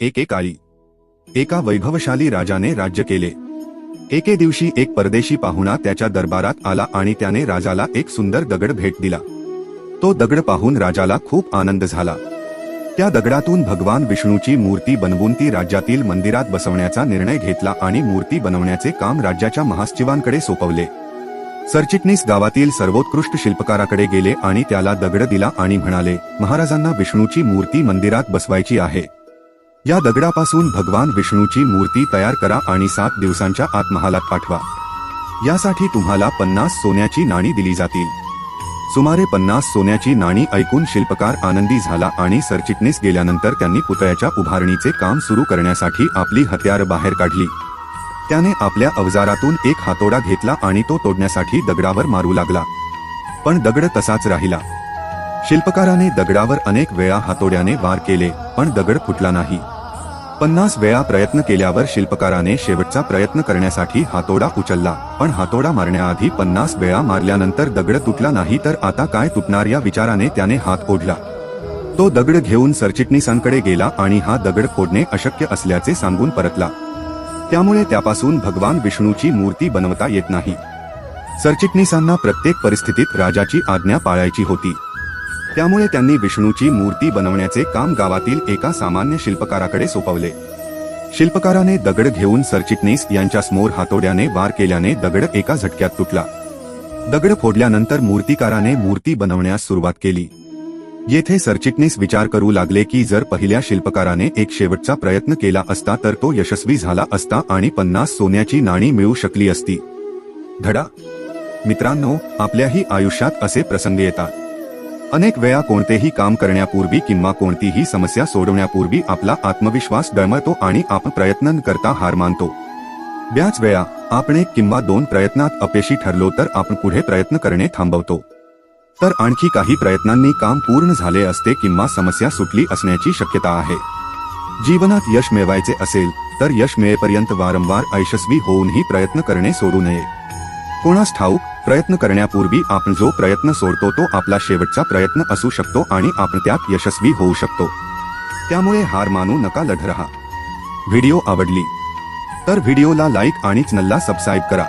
एकेकाळी एका वैभवशाली राजाने राज्य केले. एके दिवशी एक परदेशी पाहुणा त्याच्या दरबारात आला आणि त्याने राजाला एक सुंदर दगड भेट दिला. तो दगड पाहून राजाला खूप आनंद झाला. त्या दगडातून भगवान विष्णूची मूर्ती बनवून ती राज्यातील मंदिरात बसवण्याचा निर्णय घेतला आणि मूर्ती बनवण्याचे काम राज्याच्या महासचिवांकडे सोपवले. सरचिटणीस गावातील सर्वोत्कृष्ट शिल्पकाराकडे गेले आणि त्याला दगड दिला आणि म्हणाले महाराजांना विष्णूची मूर्ती मंदिरात बसवायची आहे. या दगडापासून भगवान विष्णूची मूर्ती तयार करा आणि सात दिवसांच्या आत महालात पाठवा. यासाठी तुम्हाला पन्नास सोन्याची नाणी दिली जातील. सुमारे पन्नास सोन्याची नाणी ऐकून शिल्पकार आनंदी झाला आणि सरचिटणीस गेल्यानंतर त्यांनी पुतळ्याच्या उभारणीचे काम सुरू करण्यासाठी आपली हत्यार बाहेर काढली. त्याने आपल्या अवजारातून एक हातोडा घेतला आणि तो तोडण्यासाठी दगडावर मारू लागला. पण दगड तसाच राहिला. शिल्पकाराने दगडावर अनेक वेळा हातोड्याने वार केले पण दगड फुटला नाही. पन्नास वेळा प्रयत्न केल्यावर शिल्पकाराने शेवटचा प्रयत्न करण्यासाठी हातोडा उचलला पण हातोडा मारण्याआधी पन्नास वेळा मारल्यानंतर दगड तुटला नाही तर आता काय तुटणार या विचाराने त्याने हात ओढला. तो दगड घेऊन सरचिटणीसांकडे गेला आणि हा दगड फोडणे अशक्य असल्याचे सांगून परतला. त्यामुळे त्यापासून भगवान विष्णूची मूर्ती बनवता येत नाही. सरचिटणीसांना प्रत्येक परिस्थितीत राजाची आज्ञा पाळायची होती. त्यामुळे त्यांनी विष्णूची मूर्ती बनवण्याचे काम गावातील एका सामान्य शिल्पकाराकडे सोपवले. शिल्पकाराने दगड घेऊन सरचिटणीस यांच्या समोर हातोड्याने वार केल्याने दगड एका झटक्यात तुटला. दगड फोडल्यानंतर मूर्तिकाराने मूर्ती बनवण्यास सुरुवात केली. येथे सरचिटणीस विचार करू लागले की जर पहिल्या शिल्पकाराने एक शेवटचा प्रयत्न केला असता तर तो यशस्वी झाला असता आणि पन्नास सोन्याची नाणी मिळू शकली असती. धडा! मित्रांनो आपल्याही आयुष्यात असे प्रसंग येतात. अनेक वेळा कोणतेही काम करण्यापूर्वी किंवा कोणतीही समस्या सोडवण्यापूर्वी आपला आत्मविश्वास डळमळतो आणि आपण प्रयत्न करता हार मानतो. बऱ्याच वेळा आपण एक किंवा दोन प्रयत्नात अपयशी ठरलो तर आपण पुढे प्रयत्न करणे थांबवतो. तर आणखी काही प्रयत्नांनी काम पूर्ण झाले असते किंवा समस्या सुटली असण्याची शक्यता आहे. जीवनात यश मिळवायचे असेल तर यश मिळेपर्यंत वारंवार अयशस्वी होऊनही प्रयत्न करणे सोडू नये. कोणास ठाऊक प्रयत्न करण्यापूर्वी आपण जो प्रयत्न सोडतो तो आपला शेवटचा प्रयत्न असू शकतो आणि आपण त्यात यशस्वी होऊ शकतो. त्यामुळे हार मानू नका लढ रहा. व्हिडिओ आवडली तर व्हिडिओला लाईक आणि चॅनलला सबस्क्राईब करा.